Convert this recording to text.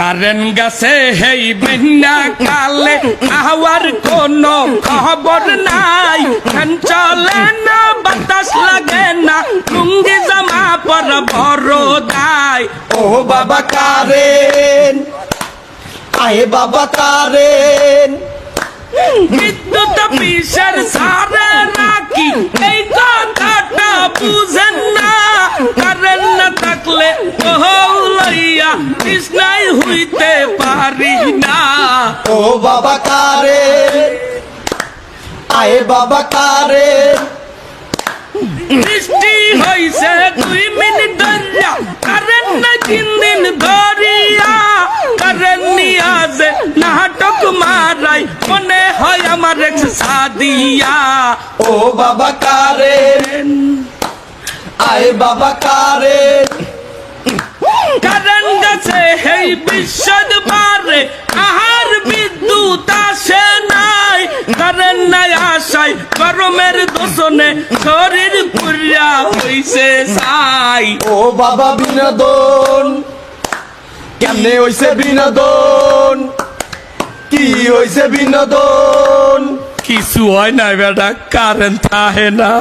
Current গাছে হেই বেন্না কালে hour কোনো খবর নাই। ফ্যান চলে না বাতাস লাগে না লুঙ্গি জামা পর বড় দায় ও বাবা কারেন আয়ে বাবা কারেন। বিদ্যুৎ অফিসের সারে নাকি এই কথাটা বুঝেন না। কারেন্ট না থাকলে ওহ লইয়া হইতে পারি না। ও বাবা কারেন আয়ে বাবা কারেন বৃষ্টি হইছে দুই মিনিট ধরিয়া। কারেন্ট না তিন দিন ধরিয়া। কারেন্ট নিয়া যে নাটক মারাই। মনে হয় আমার এক্স সাদিয়া। ও বাবা কারেন আয়ে বাবা কারেন্ট গেছে এই বিশ্বদ আহার বিদ্যুৎ আসে নাই। কারেন্ট নাই গরমের দোষণে শরীর পুরিয়া হইছে সাই ও বাবা বিনোদন কেমনে হইছে বিনোদন? কি হইছে বিনোদন? কিছু হয় না বেটা কারেন্ট থাকে না।